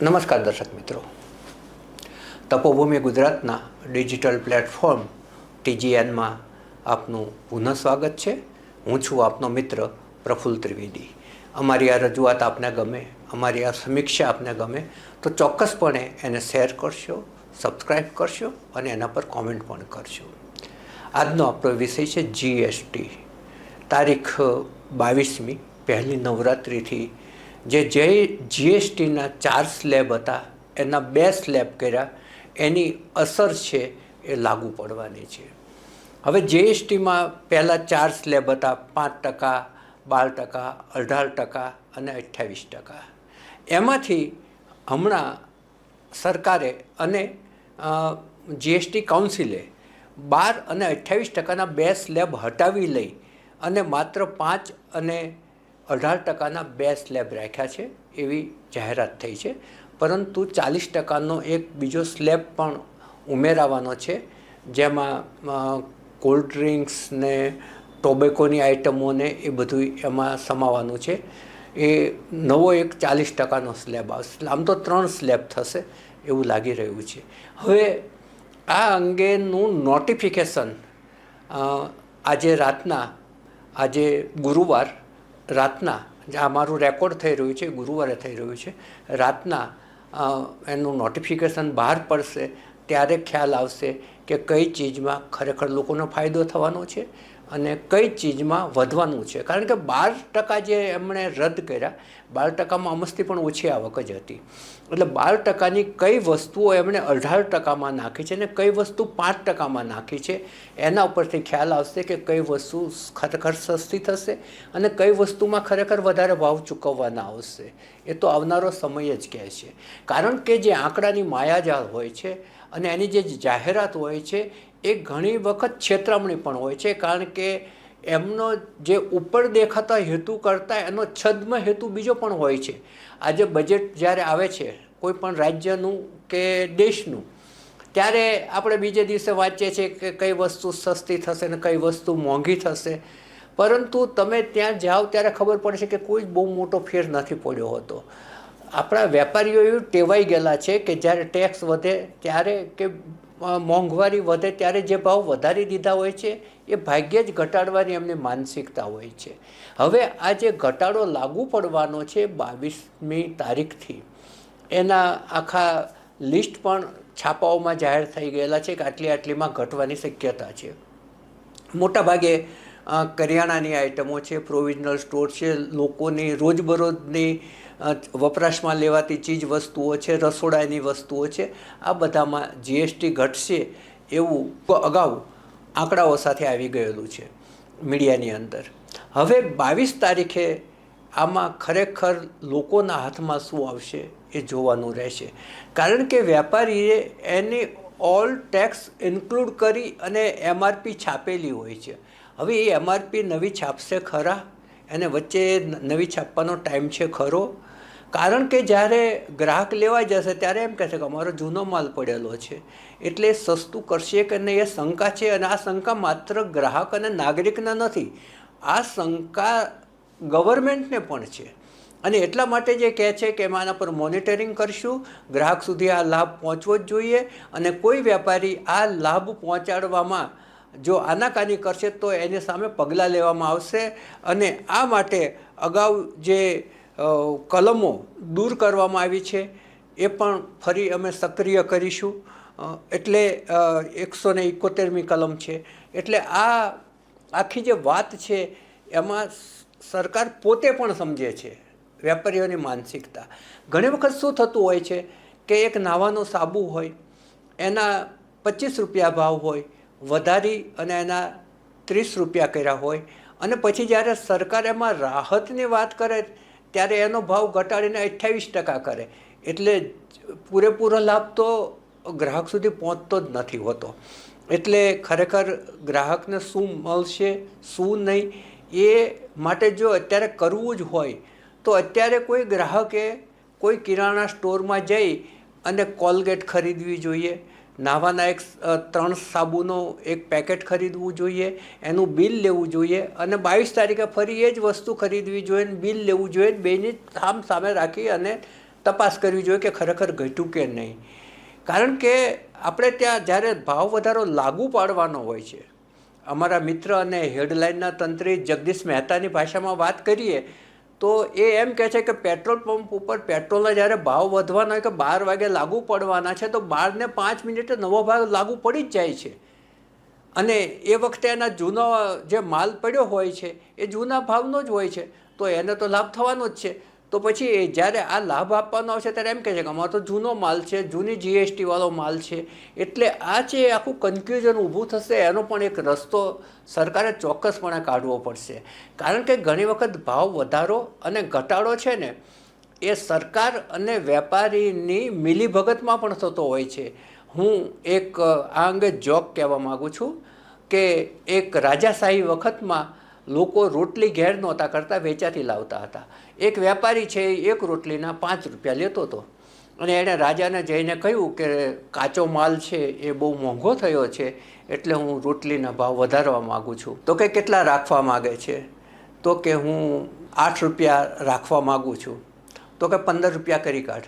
નમસ્કાર દર્શક મિત્રો. તપોભૂમિ ગુજરાતના ડિજિટલ પ્લેટફોર્મ ટીજીએનમાં આપનું પુનઃ સ્વાગત છે. હું છું આપનો મિત્ર પ્રફુલ્લ ત્રિવેદી. અમારી આ રજૂઆત આપને ગમે, અમારી આ સમીક્ષા આપને ગમે, તો ચોક્કસપણે એને શેર કરશો સબસ્ક્રાઈબ કરશો અને એના પર કોમેન્ટ પણ કરશો. આજનો આપણો વિષય છે જીએસટી તારીખ બાવીસમી, પહેલી નવરાત્રિથી જે જે જીએસટીના ચાર સ્લેબ હતા, એના બે સ્લેબ કર્યા, એની અસર છે એ લાગુ પડવાની છે. હવે જીએસટીમાં પહેલાં ચાર સ્લેબ હતા, પાંચ ટકા, બાર ટકા, અઢાર ટકા અને અઠ્યાવીસ ટકા. એમાંથી હમણાં સરકારે અને જીએસટી કાઉન્સિલે બાર અને અઠ્યાવીસ ટકાના બે સ્લેબ હટાવી લઈ અને માત્ર પાંચ અને અઢાર ટકાના બે સ્લેબ રાખ્યા છે, એવી જાહેરાત થઈ છે. પરંતુ ચાલીસ ટકાનો એક બીજો સ્લેબ પણ ઉમેરાવાનો છે, જેમાં કોલ્ડ ડ્રિંક્સ ને ટોબેકોની આઇટમોને એ બધું એમાં સમાવવાનું છે. એ નવો એક ચાલીસ ટકાનો સ્લેબ આવશે આમ તો ત્રણ સ્લેબ થશે એવું લાગી રહ્યું છે. હવે આ અંગેનું નોટિફિકેશન આજે રાતના, આજે ગુરુવાર રાતના આ મારું રેકોર્ડ થઈ રહ્યું છે ગુરુવારે થઈ રહ્યું છે, રાતના એનું નોટિફિકેશન બહાર પડશે, ત્યારે ખ્યાલ આવશે કે કઈ ચીજમાં ખરેખર લોકોનો ફાયદો થવાનો છે અને કઈ ચીજમાં વધવાનું છે? કારણ કે બાર ટકા જે એમણે રદ કર્યા, બાર ટકામાં અમસ્તી પણ ઓછી આવક જ હતી. એટલે બાર ટકાની કઈ વસ્તુઓ એમણે અઢાર ટકામાં નાખી છે અને કઈ વસ્તુ પાંચ ટકામાં નાખી છે? એના ઉપરથી ખ્યાલ આવશે કે કઈ વસ્તુ ખરેખર સસ્તી થશે અને કઈ વસ્તુમાં ખરેખર વધારે ભાવ ચૂકવવાના આવશે. એ તો આવનારો સમય જ કહે છે. કારણ કે જે આંકડાની માયાજાળ હોય છે અને એની જે જાહેરાત હોય છે, એ ઘણી વખત છેતરામણી પણ હોય છે, કારણ કે એમનો જે ઉપર દેખાતા હેતુ કરતાં એનો છદ્મ હેતુ બીજો પણ હોય છે. આજે બજેટ જ્યારે આવે છે, કોઈ પણ રાજ્યનું કે દેશનું, ત્યારે આપણે બીજે દિવસે વાંચીએ છીએ કે કઈ વસ્તુ સસ્તી થશે ને કઈ વસ્તુ મોંઘી થશે. પરંતુ તમે ત્યાં જાઓ ત્યારે ખબર પડશે કે કોઈ બહુ મોટો ફેર નથી પડ્યો હોતો. આપણા વેપારીઓ એવું ટેવાઈ ગયેલા છે કે જ્યારે ટેક્સ વધે ત્યારે કે મોંઘવારી વધે ત્યારે જે ભાવ વધારી દીધા હોય છે, એ ભાગ્યે જ ઘટાડવાની એમની માનસિકતા હોય છે. હવે આ જે ઘટાડો લાગુ પડવાનો છે બાવીસમી તારીખથી, એના આખા લિસ્ટ પણ છાપાઓમાં જાહેર થઈ ગયેલા છે કે આટલી આટલીમાં ઘટવાની શક્યતા છે. મોટાભાગે કરિયાણાની આઇટમો છે, પ્રોવિઝનલ સ્ટોર છે, લોકોની રોજબરોજની વપરાશમાં લેવાતી ચીજ વસ્તુઓ છે, રસોડાની વસ્તુઓ છે, આ બધામાં જીએસટી ઘટશે એવું અગાઉ આંકડાઓ સાથે આવી ગયેલું છે મીડિયાની અંદર. હવે બાવીસ તારીખે આમાં ખરેખર લોકોના હાથમાં શું આવશે એ જોવાનું રહેશે. કારણ કે વેપારીએ એની ઓલ ટેક્સ ઇન્ક્લુડ કરી અને એમઆરપી છાપેલી હોય છે. હવે એ એમઆરપી નવી છાપશે ખરા? એને વચ્ચે નવી છાપવાનો ટાઈમ છે ખરો? કારણ કે જ્યારે ગ્રાહક લેવા જશે ત્યારે એમ કહેશે કે અમારો જૂનો માલ પડેલો છે. એટલે સસ્તું કરશે કે નહીં એ શંકા છે અને આ શંકા માત્ર ગ્રાહક અને નાગરિકના નથી. આ શંકા ગવર્મેન્ટને પણ છે. અને એટલા માટે જે કહે છે કે એમાં આના પર મોનિટરિંગ કરશું. ગ્રાહક સુધી આ લાભ પહોંચવો જ જોઈએ અને કોઈ વેપારી આ લાભ પહોંચાડવામાં જો આનાકાની કરશે તો એની સામે પગલાં લેવામાં આવશે અને આ માટે અગાઉ જે કલમો દૂર કરવામાં આવી છે, એ પણ ફરી અમે સક્રિય કરીશું. એટલે એકસો ને એકોતેરમી કલમ છે. એટલે આ આખી જે વાત છે, એમાં સરકાર પોતે પણ સમજે છે વેપારીઓની માનસિકતા. ઘણી વખત શું થતું હોય છે કે એક નાવાનો સાબુ હોય, એના પચીસ રૂપિયા ભાવ હોય વધારી અને એના ત્રીસ રૂપિયા કર્યા હોય. અને પછી જ્યારે સરકાર એમાં રાહતની વાત કરે, ત્યારે એનો ભાવ ઘટાડીને અઠ્યાવીસ ટકા કરે. એટલે પૂરેપૂરો લાભ તો ગ્રાહક સુધી પહોંચતો જ નથી હોતો. એટલે ખરેખર ગ્રાહકને શું મળશે, શું નહીં, એ માટે જો અત્યારે કરવું જ હોય, તો અત્યારે કોઈ ગ્રાહકે કોઈ કિરાણા સ્ટોરમાં જઈ અને કોલગેટ ખરીદવી જોઈએ. નાહવાના એક ત્રણ સાબુનો એક પેકેટ ખરીદવું જોઈએ, એનું બિલ લેવું જોઈએ અને બાવીસ તારીખે ફરી એ જ વસ્તુ ખરીદવી જોઈએ ને બિલ લેવું જોઈએ બેની સામ સામે રાખી અને તપાસ કરવી જોઈએ કે ખરેખર ઘટ્યું કે નહીં. કારણ કે આપણે ત્યાં જ્યારે ભાવ વધારો લાગુ પાડવાનો હોય છે, અમારા મિત્ર અને હેડલાઇનના તંત્રી જગદીશ મહેતાની ભાષામાં વાત કરીએ તો એ એમ કહે છે કે પેટ્રોલ પંપ ઉપર પેટ્રોલના જ્યારે ભાવ વધવાના હોય કે બાર વાગે લાગુ પડવાના છે, તો બારને પાંચ મિનિટે નવો ભાવ લાગુ પડી જ જાય છે. અને એ વખતે એના જૂનો જે માલ પડ્યો હોય છે, એ જૂના ભાવનો જ હોય છે, તો એને તો લાભ થવાનો જ છે. તો પછી એ જ્યારે આ લાભ આપવાનો આવશે ત્યારે એમ કહે છે કે અમારો તો જૂનો માલ છે, જૂની જીએસટી વાળો માલ છે. એટલે આ જે આખું કન્ફ્યુઝન ઊભું થશે, એનો પણ એક રસ્તો સરકારે ચોક્કસપણે કાઢવો પડશે. કારણ કે ઘણી વખત ભાવ વધારો અને ઘટાડો છે ને, એ સરકાર અને વેપારીની મિલીભગતમાં પણ થતો હોય છે. હું એક, આ અંગે જોક કહેવા માગું છું કે એક રાજાશાહી વખતમાં લોકો રોટલી ઘેર નહોતા કરતા વેચાતી લાવતા હતા. એક વેપારી છે, એક રોટલીના પાંચ રૂપિયા લેતો હતો. અને એણે રાજાને જઈને કહ્યું કે, કાચો માલ છે, એ બહુ મોંઘો થયો છે, એટલે હું રોટલીના ભાવ વધારવા માગું છું. તો કે, કેટલા રાખવા માગે છે? તો કે, હું આઠ રૂપિયા રાખવા માગું છું. તો કે, પંદર રૂપિયા કરી કાઢ.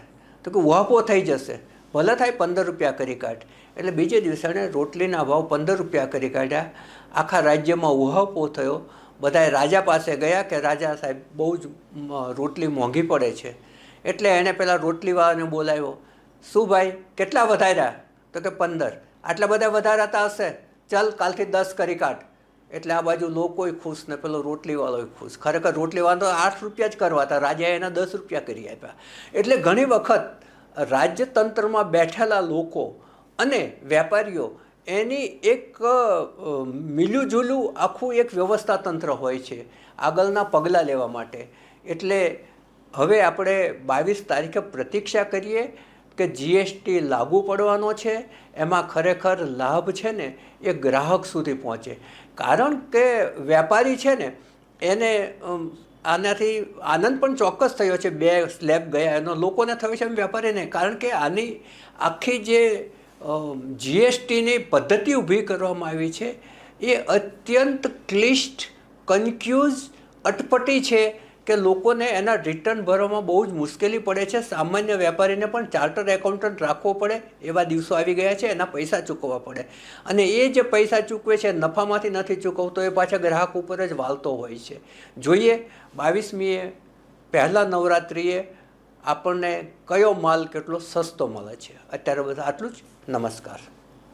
તો કે, ઉહાપો થઈ જશે. ભલે થાય, પંદર રૂપિયા કરી કાઢ. એટલે બીજે દિવસે એણે રોટલીના ભાવ પંદર રૂપિયા કરી કાઢ્યા. આખા રાજ્યમાં ઉહાપો થયો. બધાએ રાજા પાસે ગયા કે રાજા સાહેબ બહુ જ રોટલી મોંઘી પડે છે. એટલે એણે પેલા રોટલીવાળાને બોલાવ્યો, શું ભાઈ, કેટલા વધાર્યા? તો કે, પંદર. આટલા બધા વધારાતા હશે? ચાલ, કાલથી દસ કરી કાઢ. એટલે આ બાજુ લોકોય ખુશ ને પેલો રોટલીવાળોય ખુશ. ખરેખર રોટલીવાળો તો આઠ રૂપિયા જ કરવા હતા રાજાએ એના દસ રૂપિયા કરી આપ્યા. એટલે ઘણી વખત રાજ્યતંત્રમાં બેઠેલા લોકો અને વેપારીઓ એની એક મિલુંજુલું આખું એક વ્યવસ્થા તંત્ર હોય છે આગળના પગલાં લેવા માટે. એટલે હવે આપણે બાવીસ તારીખે પ્રતીક્ષા કરીએ કે જીએસટી લાગુ પડવાનો છે, એમાં ખરેખર લાભ છે ને એ ગ્રાહક સુધી પહોંચે. કારણ કે વેપારી છે ને, એને આનાથી આનંદ પણ ચોક્કસ થયો છે, બે સ્લેબ ગયા, એનો લોકોને થયો છે એમ વેપારીને કારણ કે આની આખી જે જીએસટીની પદ્ધતિ ઊભી કરવામાં આવી છે. એ અત્યંત ક્લિષ્ટ કન્ફ્યુઝ અટપટી છે કે લોકોને એના રિટર્ન ભરવામાં બહુ જ મુશ્કેલી પડે છે. સામાન્ય વેપારીને પણ ચાર્ટર એકાઉન્ટન્ટ રાખવો પડે, એવા દિવસો આવી ગયા છે, એના પૈસા ચૂકવવા પડે. અને એ જે પૈસા ચૂકવે છે, નફામાંથી નથી ચૂકવતો, એ પાછા ગ્રાહક ઉપર જ વાલતો હોય છે. જોઈએ, બાવીસમીએ, પહેલાં નવરાત્રિએ આપણને કયો માલ કેટલો સસ્તો મળે છે? અત્યારે બધા આટલું જ? નમસ્કાર.